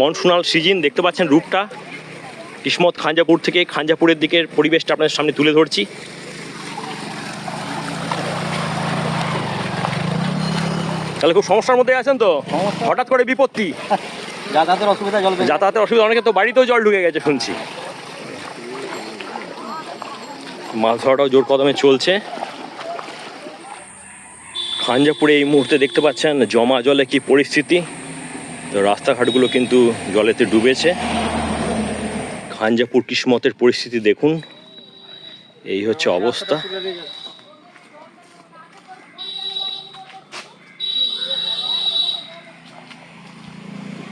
মনসুনাল season দেখতে পাচ্ছেন রূপটা। কিসমত খাঞ্জাপুর থেকে খাঞ্জাপুরের দিকের পরিবেশটা আপনাদের সামনে তুলে ধরছি। তাহলে খুব সমস্যার মধ্যে আছেন তো? হঠাৎ করে বিপত্তি। যাতায়াতের অসুবিধা জল যাতায়াতের অসুবিধা অনেকে তো বাড়িতেও জল ঢুকে গেছে শুনছি। মাছ ধরাটাও জোর কদমে চলছে। খাঞ্জাপুরে এই মুহূর্তে দেখতে পাচ্ছেন জমা জলে কি পরিস্থিতি। তো রাস্তাঘাটগুলো কিন্তু জলেতে ডুবেছে। খাঞ্জাপুর কিসমতের পরিস্থিতি দেখুন। এই হচ্ছে অবস্থা।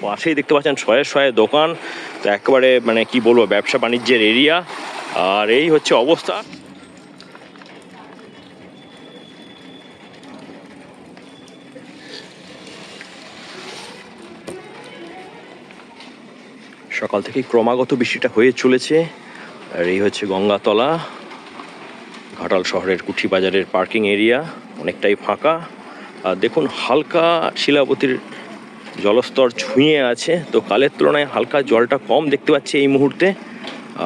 পাশেই দেখতে পাচ্ছেন শয়ে শয়ে দোকান। তো একেবারে মানে কি বলব ব্যবসা বাণিজ্যের এরিয়া। আর এই হচ্ছে অবস্থা। সকাল থেকে ক্রমাগত বৃষ্টিটা হয়ে চলেছে। আর এই হচ্ছে গঙ্গাতলা, ঘাটাল শহরের কুঠি বাজারের পার্কিং এরিয়া, অনেকটাই ফাঁকা। আর দেখুন, হালকা শিলাবতীর জলস্তর ছুঁয়ে আছে। তো কালের তুলনায় হালকা জলটা কম দেখতে পাচ্ছি এই মুহূর্তে।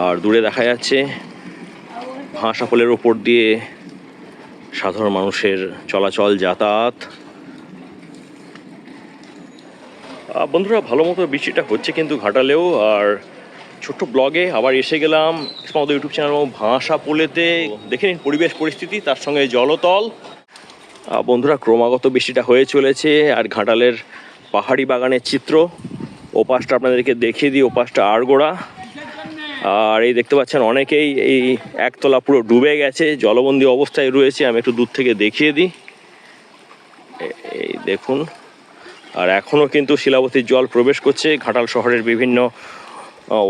আর দূরে দেখা যাচ্ছে ভাঁসাফলের ওপর দিয়ে সাধারণ মানুষের চলাচল, যাতায়াত। বন্ধুরা, ভালো মতো বৃষ্টিটা হচ্ছে কিন্তু ঘাটালেও, আর ছোট্ট ব্লগে আবার এসে গেলাম আমাদের ইউটিউব চ্যানেল ভাষা পোলেতে। দেখে নিন পরিবেশ পরিস্থিতি, তার সঙ্গে জলতল। বন্ধুরা, ক্রমাগত বৃষ্টিটা হয়ে চলেছে, আর ঘাটালের পাহাড়ি বাগানের চিত্র। ওপাশটা আপনাদেরকে দেখিয়ে দিই, ওপাশটা আড়গোড়া আর এই দেখতে পাচ্ছেন অনেকেই, এই একতলা পুরো ডুবে গেছে, জলবন্দি অবস্থায় রয়েছে, আমি একটু দূর থেকে দেখিয়ে দিই। এই দেখুন আর এখনও কিন্তু শিলাবতীর জল প্রবেশ করছে। ঘাটাল শহরের বিভিন্ন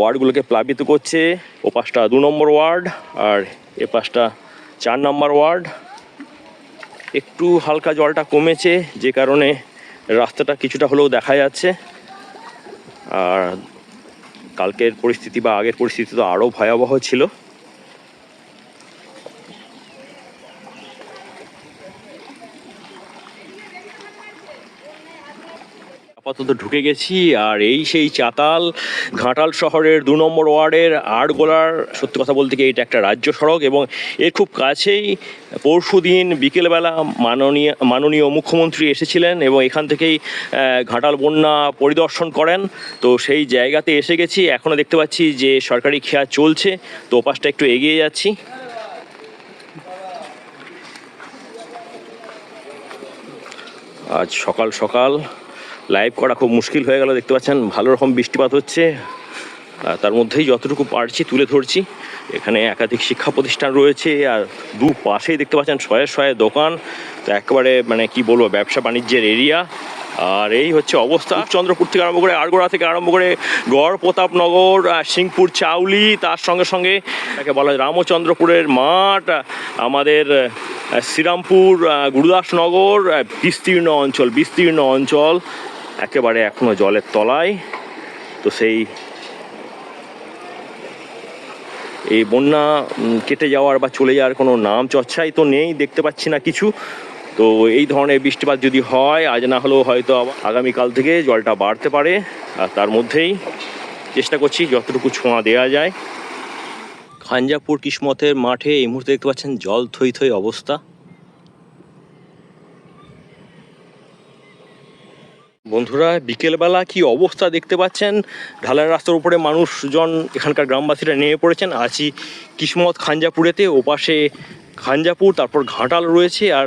ওয়ার্ডগুলোকে প্লাবিত করছে। ও পাশটা দু নম্বর ওয়ার্ড আর এ পাশটা চার নম্বর ওয়ার্ড। একটু হালকা জলটা কমেছে, যে কারণে রাস্তাটা কিছুটা হলেও দেখা যাচ্ছে। আর কালকের পরিস্থিতি বা আগের পরিস্থিতি তো আরও ভয়াবহ ছিল। আপাতত ঢুকে গেছি, আর এই সেই চাতাল ঘাটাল শহরের দু নম্বর ওয়ার্ডের আটগোলার সত্যি কথা বলতে কি এটা একটা রাজ্য সড়ক এবং এর খুব কাছেই পরশু দিন বিকেলবেলা মাননীয় মাননীয় মুখ্যমন্ত্রী এসেছিলেন এবং এখান থেকেই ঘাটাল বন্যা পরিদর্শন করেন। তো সেই জায়গাতে এসে গেছি এখনও দেখতে পাচ্ছি যে সরকারি খেয়া চলছে, তো ওপাশটা একটু এগিয়ে যাচ্ছি। আজ সকাল সকাল লাইভ করা খুব মুশকিল হয়ে গেল, দেখতে পাচ্ছেন, ভালো রকম বৃষ্টিপাত হচ্ছে। তার মধ্যেই যতটুকু পারছি তুলে ধরছি। এখানে একাধিক শিক্ষা প্রতিষ্ঠান রয়েছে, আর দু পাশেই দেখতে পাচ্ছেন, শয়ে শয়ে দোকান। তো একেবারে মানে কি বলব, ব্যবসা বাণিজ্যের এরিয়া আর এই হচ্ছে অবস্থা। চন্দ্রপুর থেকে আরম্ভ করে আড়গোড়া থেকে আরম্ভ করে গড়, প্রতাপনগর সিংপুর চাউলি, তার সঙ্গে সঙ্গে তাকে বলা হয় রামচন্দ্রপুরের মাঠ। আমাদের শ্রীরামপুর গুরুদাসনগর বিস্তীর্ণ অঞ্চল বিস্তীর্ণ অঞ্চল। একেবারে এখনও জলের তলায়। তো সেই এই বন্যা কেটে যাওয়ার বা চলে যাওয়ার কোনো নাম চর্চাই তো নেই, দেখতে পাচ্ছি না কিছু। তো এই ধরনের বৃষ্টিপাত যদি হয়, আজ না হলেও হয়তো আগামীকাল থেকে জলটা বাড়তে পারে। আর তার মধ্যেই চেষ্টা করছি যতটুকু ছোঁয়া দেওয়া যায়। খাঞ্জাপুর কিসমতের মাঠে এই মুহূর্তে দেখতে পাচ্ছেন জল থই থই অবস্থা। বন্ধুরা, বিকেলবেলা কি অবস্থা দেখতে পাচ্ছেন? ঢালাই রাস্তার উপরে মানুষজন এখানকার গ্রামবাসীরা নেমে পড়েছেন। আছি কিসমত খাঞ্জাপুরেতে, ওপাশে খাঞ্জাপুর, তারপর ঘাটাল রয়েছে। আর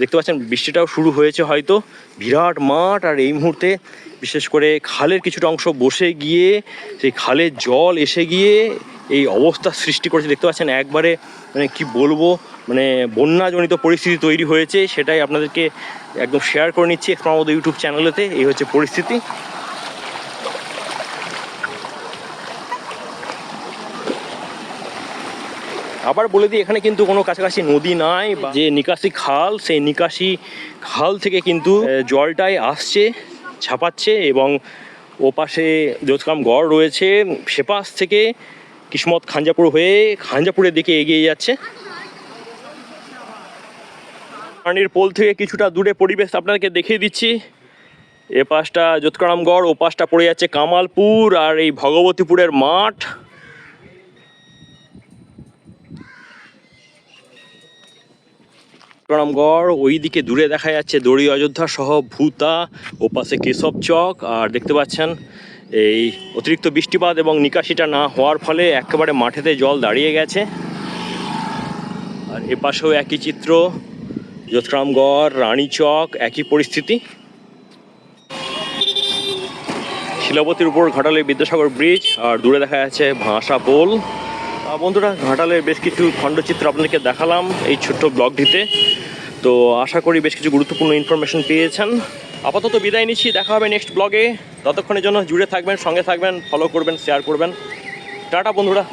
দেখতে পাচ্ছেন, বৃষ্টিটাও শুরু হয়েছে হয়তো। বিরাট মাঠ, আর এই মুহূর্তে বিশেষ করে খালের কিছুটা অংশ বসে গিয়ে, সেই খালের জল এসে গিয়ে এই অবস্থা সৃষ্টি করেছে। দেখতে পাচ্ছেন, একবারে মানে কি বলব মানে বন্যাজনিত পরিস্থিতি তৈরি হয়েছে, সেটাই আপনাদেরকে একদম শেয়ার করে নিচ্ছি আমাদের ইউটিউব চ্যানেলেতে। এই হচ্ছে পরিস্থিতি। আবার বলে দিই, এখানে কিন্তু কোনো কাছাকাছি নদী নাই বা যে নিকাশি খাল, সেই নিকাশি খাল থেকে কিন্তু জলটাই আসছে, ছাপাচ্ছে এবং ওপাশে যোতকাম গড় রয়েছে। সেপাশ থেকে কিসমত খাঞ্জাপুর হয়ে খাঞ্জাপুরের দিকে এগিয়ে যাচ্ছে। পানির পোল থেকে কিছুটা দূরে পরিবেশ আপনাদেরকে দেখিয়ে দিচ্ছি। এ পাশটা যোৎকারামগড়, ও পাশটা পড়ে যাচ্ছে কামালপুর আর এই ভগবতীপুরের মাঠ। প্রণামগড় ওইদিকে দূরে দেখা যাচ্ছে দড়ি অযোধ্যা সহ ভূতা, ও পাশে কেশব চক। আর দেখতে পাচ্ছেন, এই অতিরিক্ত বৃষ্টিপাত এবং নিকাশিটা না হওয়ার ফলে একেবারে মাঠেতে জল দাঁড়িয়ে গেছে। আর এ পাশেও একই চিত্র। যোৎরামগড় রানীচক, একই পরিস্থিতি। শিলাবতীর উপর ঘাটালে বিদ্যাসাগর ব্রিজ, আর দূরে দেখা যাচ্ছে ভাষা পোল বন্ধুরা ঘাটালের বেশ কিছু খণ্ডচিত্র আপনাদেরকে দেখালাম এই ছোট্ট ব্লগটিতে। তো আশা করি বেশ কিছু গুরুত্বপূর্ণ ইনফরমেশন পেয়েছেন। আপাতত বিদায় নিচ্ছি, দেখা হবে নেক্সট ব্লগে ততক্ষণের জন্য জুড়ে থাকবেন, সঙ্গে থাকবেন ফলো করবেন শেয়ার করবেন। টাটা, বন্ধুরা।